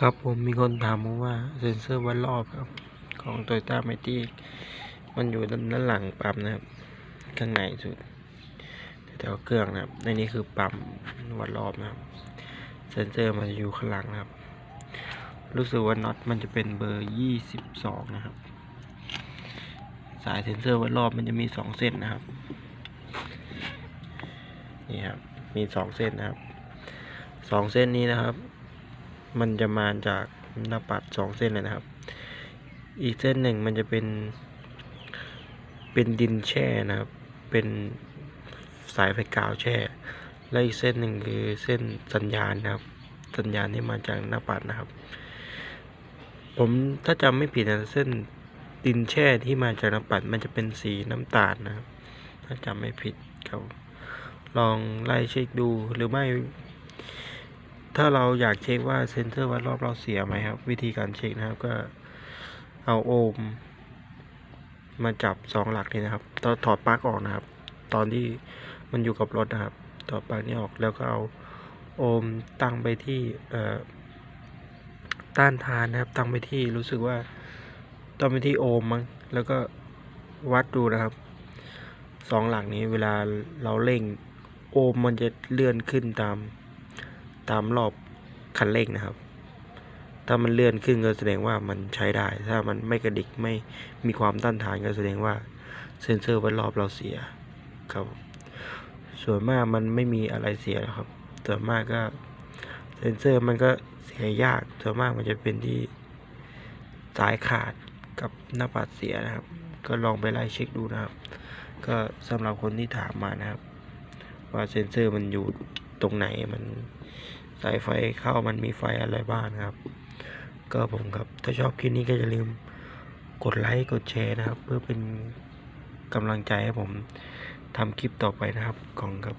ครับผมมีคนถามผมว่าเซ็นเซอร์วัดรอบครับ ของ t o y ต้าไมตี้มันอยู่ด้านหลังปั๊มนะครับข้างในสุดแถวเครื่องนะครับในนี้คือปั๊มวัดรอบนะครับ เซ็นเซอร์มันจะอยู่ข้างหลังนะครับ รู้สึกว่าน็อตมันจะเป็นเบอร์ยี่สิบสองนะครับ สายเซ็นเซอร์วัดรอบมันจะมีสองเส้นนะครับนี่ครับมีสองเส้นนะครับสองเส้นนี้นะครับ มันจะมาจากหน้าปัดสองเส้นเลยนะครับ อีกเส้นหนึ่งมันจะเป็น เป็นดินแช่นะครับ เป็นสายไฟกาวแช่ และอีกเส้นหนึ่งคือเส้นสัญญาณนะครับ สัญญาณที่มาจากหน้าปัดนะครับ ผมถ้าจำไม่ผิดนะเส้นดินแช่ที่มาจากหน้าปัดมันจะเป็นสีน้ำตาลนะครับ ถ้าจำไม่ผิดครับลองไล่เช็คดูหรือไม่ ถ้าเราอยากเช็คว่าเซนเซอร์วัดรอบเราเสียไหมครับ วิธีการเช็คนะครับก็เอาโอห์มมาจับสองหลักนี่นะครับตอนถอดปลั๊กออกนะครับ ตอนที่มันอยู่กับรถนะครับ ถอดปลั๊กนี้ออกแล้วก็เอาโอห์มตั้งไปที่เอ่อต้านทานนะครับ ตั้งไปที่รู้สึกว่าตั้งไปที่โอห์มมั้งแล้วก็วัดดูนะครับสองหลักนี้เวลาเราเร่งโอห์มมันจะเลื่อนขึ้นตาม ตามรอบคันเร่งนะครับ ถ้ามันเลื่อนขึ้นก็แสดงว่ามันใช้ได้ ถ้ามันไม่กระดิกไม่มีความต้านทานก็แสดงว่าเซ็นเซอร์วัดรอบเราเสียครับ ส่วนมากมันไม่มีอะไรเสียหรอกครับ ส่วนมากก็เซ็นเซอร์มันก็เสียยาก ส่วนมากมันจะเป็นที่สายขาดกับหน้าปัดเสียนะครับ ก็ลองไปไล่เช็คดูนะครับ ก็สำหรับคนที่ถามมานะครับ ว่าเซ็นเซอร์มันอยู่ ตรงไหนมันสายไฟเข้ามันมีไฟอะไรบ้างครับ ก็ผมครับถ้าชอบคลิปนี้ก็อย่าลืมกดไลค์กดแชร์นะครับ เพื่อเป็นกำลังใจให้ผมทำคลิปต่อไปนะครับของครับ